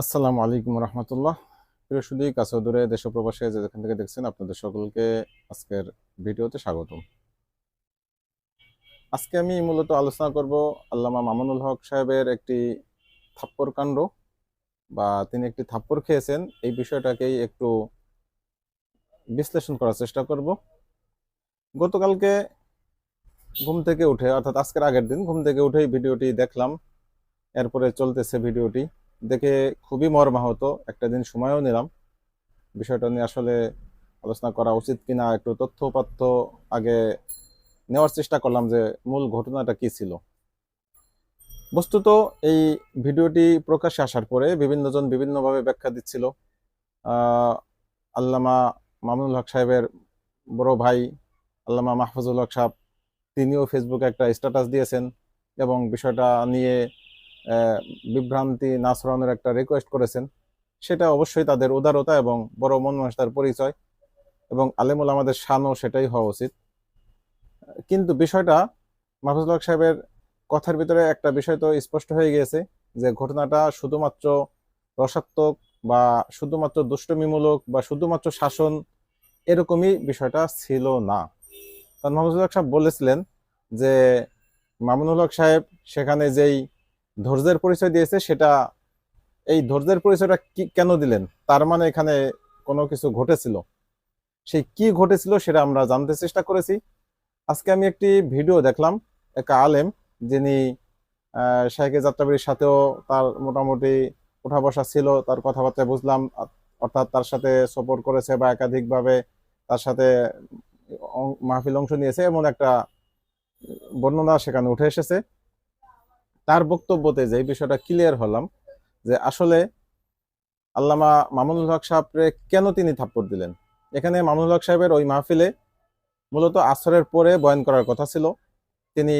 আসসালামু আলাইকুম রহমতুল্লাহ। প্রিয় শুধু কাছে দূরে দেশ প্রবাসে যেখান থেকে দেখছেন আপনাদের সকলকে আজকের ভিডিওতে স্বাগতম। আজকে আমি মূলত আলোচনা করব আল্লামা মামুনুল হক সাহেবের একটি থাপ্পর কাণ্ড বা তিনি একটি থাপ্পড় খেয়েছেন, এই বিষয়টাকেই একটু বিশ্লেষণ করার চেষ্টা করব। গতকালকে ঘুম থেকে উঠে, অর্থাৎ আজকের আগের দিন, ঘুম থেকে উঠেই ভিডিওটি দেখলাম, এরপরে চলতেছে ভিডিওটি। দেখে খুবই মর্মাহত। একটা দিন সময়ও নিলাম। বিষয়টা নিয়ে আসলে আলোচনা করা উচিত কিনা, একটু তথ্যপাত্য আগে নেওয়ার চেষ্টা করলাম যে মূল ঘটনাটা কি ছিল। বস্তুত এই ভিডিওটি প্রকাশ্যে আসার পরে বিভিন্নজন বিভিন্নভাবে ব্যাখ্যা দিচ্ছিল। আল্লামা মামুনুল হক সাহেবের বড় ভাই আল্লামা মাহফুজুল হক সাহেব, তিনিও ফেসবুকে একটা স্ট্যাটাস দিয়েছেন এবং বিষয়টা নিয়ে বিভ্রান্তি না একটা রিকোয়েস্ট করেছেন। সেটা অবশ্যই তাদের উদারতা এবং বড় মন মানসিকতার পরিচয় এবং আলেমুল আমাদের শানও সেটাই হওয়া উচিত। কিন্তু বিষয়টা মাহফুজুল হক সাহেবের কথার ভিতরে একটা বিষয় তো স্পষ্ট হয়ে গিয়েছে যে ঘটনাটা শুধুমাত্র রসাত্মক বা শুধুমাত্র দুষ্টমিমূলক বা শুধুমাত্র শাসন এরকমই বিষয়টা ছিল না। কারণ মাহফুজুল হক সাহেব বলেছিলেন যে মামুনুল হক সাহেব সেখানে যেই ধৈর্যের পরিচয় দিয়েছে, সেটা এই ধৈর্যের পরিচয়টা কি, কেন দিলেন? তার মানে এখানে কোনো কিছু ঘটেছিল। সেই কি ঘটেছিল সেটা আমরা জানতে চেষ্টা করেছি। আজকে আমি একটি ভিডিও দেখলাম, এক আলেম যিনি শাহেকে যাত্রাবাড়ির সাথেও তার মোটামুটি উঠা বসা ছিল, তার কথাবার্তা বুঝলাম অর্থাৎ তার সাথে সপোর্ট করেছে বা একাধিকভাবে তার সাথে মাহফিল অংশ নিয়েছে, এমন একটা বর্ণনা সেখানে উঠে এসেছে। তার বক্তব্যতে যে বিষয়টা ক্লিয়ার হলাম যে আসলে আল্লামা মামুনুল হক সাহেবরে কেন তিনি থাপ্পড় দিলেন? এখানে মামুনুল হক সাহেবের ওই মাহফিলে মূলত আসরের পরে বয়ান করার কথা ছিল। তিনি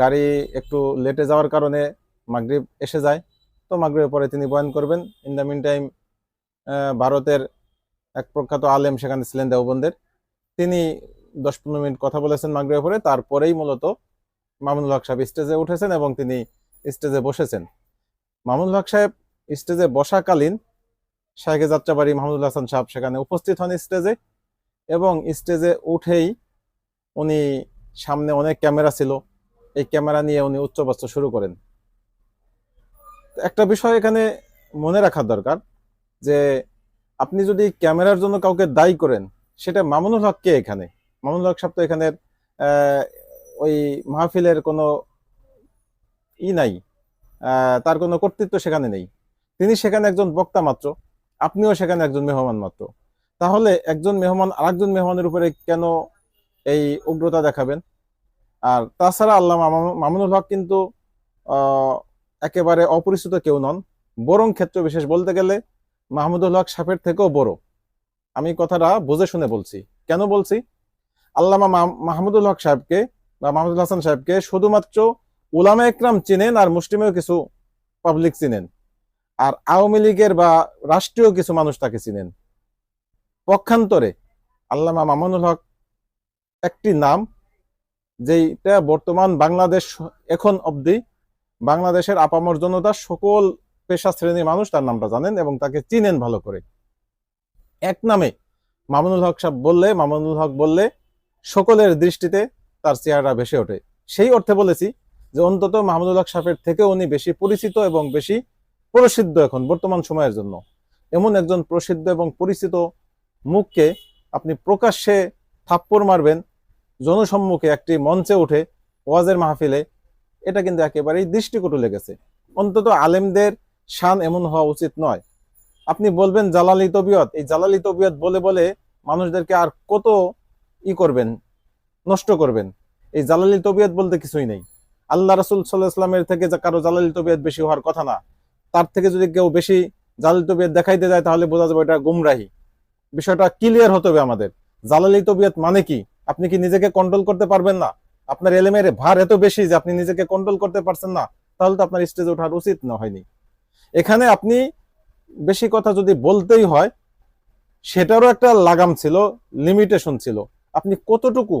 গাড়ি একটু লেটে যাওয়ার কারণে মাগরিব এসে যায়। তো মাগরিবের পরে তিনি বয়ান করবেন। ইন দ্য মিন টাইম ভারতের এক প্রখ্যাত আলেম সেখানে ছিলেন দেওবন্দের। তিনি দশ পনেরো মিনিট কথা বলেছেন মাগরিবের পরে। তারপরেই মূলত মামুনুল হক সাহেব স্টেজে উঠেছেন এবং তিনি স্টেজে বসেছেন। মামুনুল হক সাহেব স্টেজে বসাকালীন শাহেকে যাত্রাবাড়ি মাহমুদুল হাসান সাহেব সেখানে উপস্থিত হন স্টেজে এবং স্টেজে উঠেই উনি সামনে অনেক ক্যামেরা ছিল। এই ক্যামেরা নিয়ে উনি উচ্চবাচ্য শুরু করেন। একটা বিষয় এখানে মনে রাখা দরকার যে আপনি যদি ক্যামেরার জন্য কাউকে দায়ী করেন, সেটা মামুনুল হক কে এখানে? মামুনুল হক সাহেব তো এখানের ওই মাহফিলের কোনো ই নাই তার কোনো কর্তৃত্ব সেখানে নেই। তিনি সেখানে একজন বক্তা মাত্র, আপনিও সেখানে একজন মেহমান মাত্র। তাহলে একজন মেহমান আরেকজন মেহমানের উপরে কেন এই উগ্রতা দেখাবেন? আর তাছাড়া আল্লাহ মামুনুল হক কিন্তু একেবারে অপরিচিত কেউ নন। বরং ক্ষেত্র বিশেষ বলতে গেলে মাহমুদুল হক সাফের থেকেও বড়। আমি কথাটা বুঝে শুনে বলছি। কেন বলছি? আল্লামা মাহমুদুল হক সাহেবকে বা মাহমুদুল হাসান সাহেবকে শুধুমাত্র উলামা একরাম চিনেন আর মুসলিমেও কিছু পাবলিক চিনেন। আর আওয়ামী লীগের বা রাষ্ট্রীয় কিছু মানুষ তাকে চিনেন। পক্ষান্তরে আল্লামা মামুনুল হক একটি নাম, যেইটা বর্তমান বাংলাদেশ এখন অবধি বাংলাদেশের আপামর জনতা সকল পেশা শ্রেণির মানুষ তার নামটা জানেন এবং তাকে চিনেন ভালো করে। এক নামে মামুনুল হক সাহেব বললে, মামুনুল হক বললে সকলের দৃষ্টিতে তার চেহারা ভেসে ওঠে। সেই অর্থে বলেছি যে অন্তত মাহমুদুল হক সাহেবের থেকে উনি বেশি পরিচিত এবং বেশি প্রসিদ্ধ এখন বর্তমান সময়ের জন্য। এমন একজন প্রসিদ্ধ এবং পরিচিত মুখকে আপনি প্রকাশ্যে থাপ্পড় মারবেন, জনসম্মুখে একটি মঞ্চে উঠে ওয়াজের মাহফিলে, এটা কিন্তু একেবারেই দৃষ্টিকটু লেগেছে। অন্তত আলেমদের শান এমন হওয়া উচিত নয়। আপনি বলবেন, জালালি তবিয়ত। এই জালালি তবিয়ত বলে বলে মানুষদেরকে আর কত ই করবেন? নষ্ট করবেন। এই জালালি তবিয়ত বলতে কিছুই নেই। আল্লাহ রাসুল সাল্লাহ ইসলামের থেকে যা কারও জালালি তবিয়ত বেশি হওয়ার কথা না, তার থেকে যদি কেউ বেশি জালালি তবিয়ত দেখাইতে যায়, তাহলে বোঝা যাবে এটা গুমরাহি। বিষয়টা ক্লিয়ার হতে হবে আমাদের। জালালি তবিয়ত মানে কি? আপনি কি নিজেকে কন্ট্রোল করতে পারবেন না? আপনার এলেমের ভার এত বেশি যে আপনি নিজেকে কন্ট্রোল করতে পারছেন না, তাহলে তো আপনার স্টেজে ওঠার উচিত না, হয়নি। এখানে আপনি বেশি কথা যদি বলতেই হয়, সেটারও একটা লাগাম ছিল লিমিটেশন ছিল। আপনি কতটুকু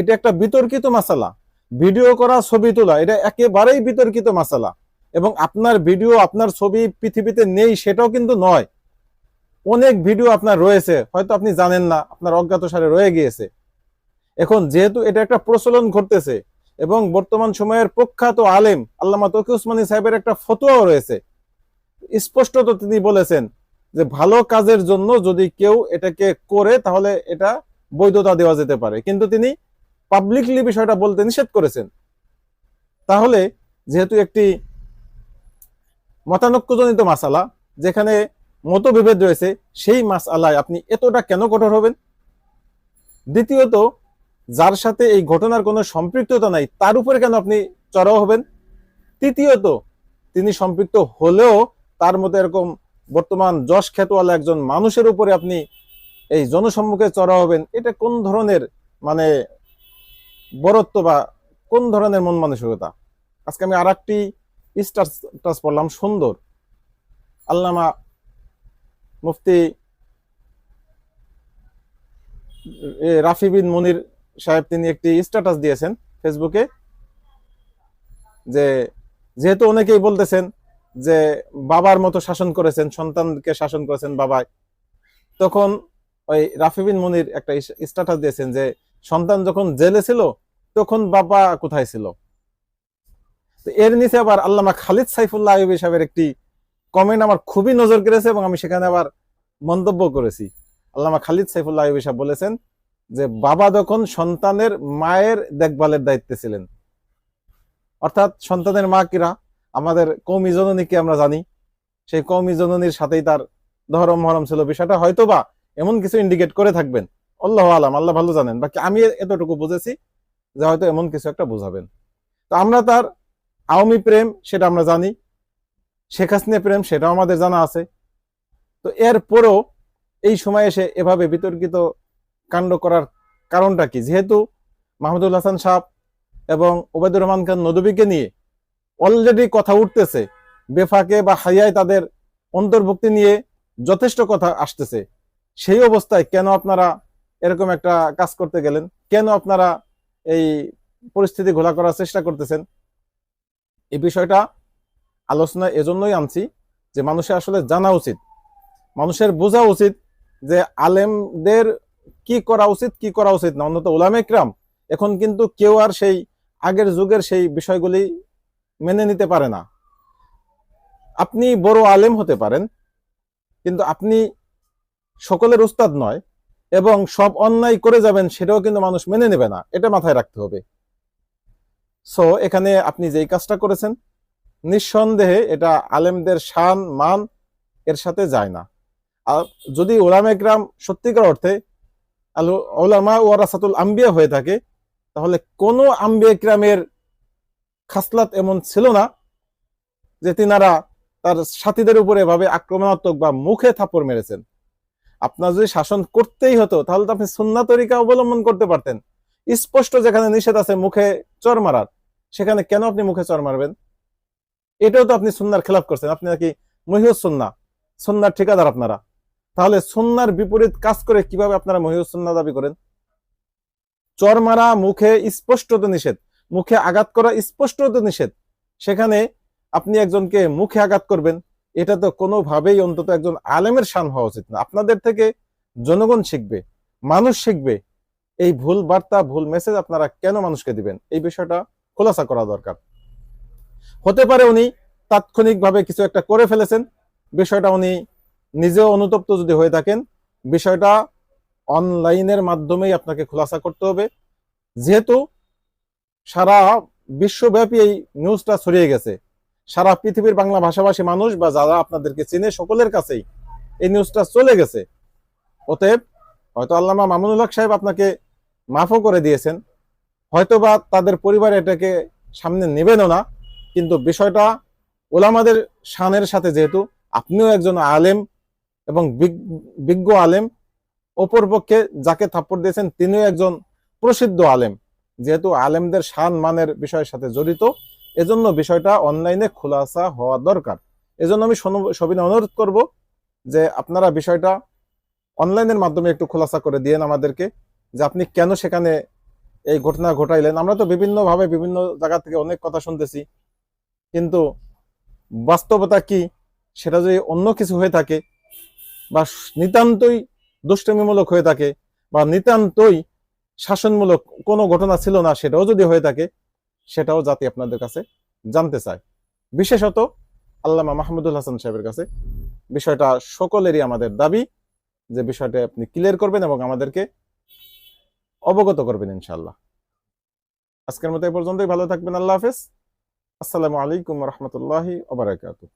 এটা একটা বিতর্কিত মাসালা ভিডিও করা ছবি তোলা, এটা একেবারেই বিতর্কিত মাসালা এবং আপনার ভিডিও, আপনার ছবি পৃথিবীতে নেই, সেটাও কিন্তু নয়। অনেক ভিডিও আপনার রয়েছে, হয়তো আপনি জানেন না, আপনার অজ্ঞাত সারে রয়ে গিয়েছে। এখন যেহেতু এটা একটা প্রচলন ঘটতেছে, এবং বর্তমান সময়ের প্রখ্যাত আলেম, আল্লামা তকি উসমানী সাহেবের একটা ফতোয়াও রয়েছে। স্পষ্টত তিনি বলেছেন যে, ভালো কাজের জন্য যদি কেউ এটাকে করে, তাহলে এটা বৈধতা দেওয়া যেতে পারে। কিন্তু তিনি পাবলিকলি বিষয়টা বলতে নিষেধ করেছেন। তাহলে যেহেতু একটি মতানৈক্যজনিত মাসালা, যেখানে মতবিভেদ রয়েছে, সেই মাসালায় আপনি এতটা কেন কঠোর হবেন? দ্বিতীয়ত, যার সাথে এই ঘটনার কোনো সম্পৃক্ততা নাই, তার উপরে কেন আপনি চড়াও হবেন? তৃতীয়ত, তিনি সম্পৃক্ত হলেও তার মতো এরকম বর্তমান যশ খ্যাতওয়ালা একজন মানুষের উপরে আপনি এই জনসম্মুখে চড়া হবেন, এটা কোন ধরনের মানে বরত্ব বা কোন ধরনের মন মানসিকতা? আজকে আমি আর একটি স্টাস পড়লাম, সুন্দর। আল্লামা মুফতি রাফি বিন মনির সাহেব তিনি একটি স্ট্যাটাস দিয়েছেন ফেসবুকে যে যেহেতু অনেকেই বলতেছেন যে বাবার মতো শাসন করেছেন, সন্তানকে শাসন করেছেন বাবায় তখন ওই রাফি বিন মনির একটা স্ট্যাটাস দিয়েছেন যে সন্তান যখন জেলে ছিল, তখন বাবা কোথায় ছিল? এর নিচে আবার আল্লামা খালিদ সাইফুল্লাহ আইবি সাহেবের একটি কমেন্ট আমার খুবই নজর কেড়েছে এবং আমি সেখানে আবার মন্তব্য করেছি। আল্লামা খালিদ সাইফুল্লাহ আইবি সাহেব বলেছেন যে, বাবা যখন সন্তানের মায়ের দেখভালের দায়িত্বে ছিলেন, অর্থাৎ সন্তানের মা কিরা? আমাদের কৌমি জননীকে আমরা জানি? সেই কৌমি জননীর সাথেই তার ধরম মহরম ছিল। বিষয়টা হয়তো বা এমন কিছু ইন্ডিকেট করে থাকবেন। আল্লাহ আলাম, আল্লাহ ভালো জানেন। বাকি আমি এতটুকু বুঝেছি যে হয়তো এমন কিছু একটা বুঝাবেন। তো আমরা তার আওয়ামী প্রেম সেটা আমরা জানি, শেখ হাসিনা প্রেম সেটাও আমাদের জানা আছে। তো এরপরও এই সময় এসে এভাবে বিতর্কিত কাণ্ড করার কারণটা কি? যেহেতু মাহমুদুল হাসান সাহ এবং ওবায়দুর রহমান খান নদীকে নিয়ে অলরেডি কথা উঠতেছে, বেফাকে বা হাইয়ায় তাদের অন্তর্ভুক্তি নিয়ে যথেষ্ট কথা আসতেছে। সেই অবস্থায় কেন আপনারা এরকম একটা কাজ করতে গেলেন। কেন আপনারা এই পরিস্থিতি ঘোলা করার চেষ্টা করতেছেন? এই বিষয়টা আলোচনা এজন্যই আনছি যে মানুষের আসলে জানা উচিত। মানুষের বোঝা উচিত যে আলেমদের কি করা উচিত, কি করা উচিত না। অন্তত ওলামে ক্রাম এখন কিন্তু কেউ আর সেই আগের যুগের সেই বিষয়গুলি মেনে নিতে পারে না। আপনি বড় আলেম হতে পারেন, কিন্তু আপনি সকলের উস্তাদ নয় এবং সব অন্যায় করে যাবেন সেটাও কিন্তু মানুষ মেনে নেবে না। এটা মাথায় রাখতে হবে। সো এখানে আপনি যেই কাজটা করেছেন, নিঃসন্দেহে এটা আলেমদের শান, মান এর সাথে যায় না। আর যদি ওলামে গ্রাম সত্যিকার অর্থে আল, ওলামা ওয়ারাসাতুল আম্বিয়া হয়ে থাকে, তাহলে কোনো আম্বিয়া গ্রামের খাসলাত এমন ছিল না যে তিনারা তার সাথীদের উপরে এভাবে আক্রমণাত্মক বা মুখে থাপ্পড় মেরেছেন। আপনার যদি শাসন করতেই হতো, তাহলে তো আপনি সুন্না তরিকা অবলম্বন করতে পারতেন। স্পষ্ট যেখানে নিষেধ আছে, মুখে চর মারার। সেখানে কেন আপনি মুখে চর মারবেন? এটাও তো আপনি সুন্নার খেলাফ করছেন। আপনি নাকি মহিউস সুন্না, সুন্নার ঠিকাদার আপনারা। তাহলে সুন্নার বিপরীত কাজ করে কীভাবে আপনারা মহিউস সুন্না দাবি করেন? চর মারা মুখে স্পষ্টত নিষেধ। মুখে আঘাত করা স্পষ্টত নিষেধ। সেখানে আপনি একজনকে মুখে আঘাত করবেন। এটা তো কোনোভাবেই অন্তত একজন আলেমের শান হওয়া উচিত না। আপনাদের থেকে জনগণ শিখবে, মানুষ শিখবে। এই ভুল বার্তা, ভুল মেসেজ আপনারা কেন মানুষকে দিবেন? এই বিষয়টা খোলাসা করা দরকার। হতে পারে উনি তাৎক্ষণিকভাবে কিছু একটা করে ফেলেছেন, বিষয়টা উনি নিজেও অনুতপ্ত যদি হয়ে থাকেন, বিষয়টা অনলাইনের মাধ্যমেই আপনাকে খোলাসা করতে হবে। যেহেতু সারা বিশ্বব্যাপী এই নিউজটা ছড়িয়ে গেছে সারা পৃথিবীর বাংলা ভাষাভাষী মানুষ বা যারা আপনাদেরকে চেনে সকলের কাছেই এই নিউজটা চলে গেছে। অতএব হয়তো আল্লামা মামুনুল হক সাহেব আপনাকে মাফও করে দিয়েছেন। হয়তোবা তাদের পরিবার এটাকে সামনে নেবেনও না, কিন্তু বিষয়টা ওলামাদের শানের সাথে যেহেতু, আপনিও একজন আলেম এবং বিজ্ঞ আলেম অপরপক্ষে যাকে থাপ্পড় দিয়েছেন তিনিও একজন প্রসিদ্ধ আলেম। যেহেতু আলেমদের শান মানের বিষয়ের সাথে জড়িত এজন্য বিষয়টা অনলাইনে খোলাসা হওয়া দরকার। এজন্য আমি সবিনয় অনুরোধ করব যে আপনারা বিষয়টা অনলাইনের মাধ্যমে একটু খোলাসা করে দিয়েন আমাদেরকে, যে আপনি কেন সেখানে এই ঘটনা ঘটাইলেন। আমরা তো বিভিন্নভাবে বিভিন্ন জায়গা থেকে অনেক কথা শুনতেছি, কিন্তু বাস্তবতা কি সেটা যদি অন্য কিছু হয়ে থাকে বা নিতান্তই দুষ্টমিমূলক হয়ে থাকে বা নিতান্তই শাসনমূলক কোনো ঘটনা ছিল না সেটাও যদি হয়ে থাকে সেটাও জাতি আপনাদের কাছে জানতে চায়। বিশেষত আল্লামা মাহমুদুল হাসান সাহেবের কাছে। বিষয়টা সকলেরই আমাদের দাবি যে বিষয়টা আপনি ক্লিয়ার করবেন এবং আমাদেরকে অবগত করবেন ইনশাল্লাহ আজকের মতো এ পর্যন্তই। ভালো থাকবেন। আল্লাহ হাফেজ। আসসালামু আলাইকুম রহমতুল্লাহি ওবরাকাতু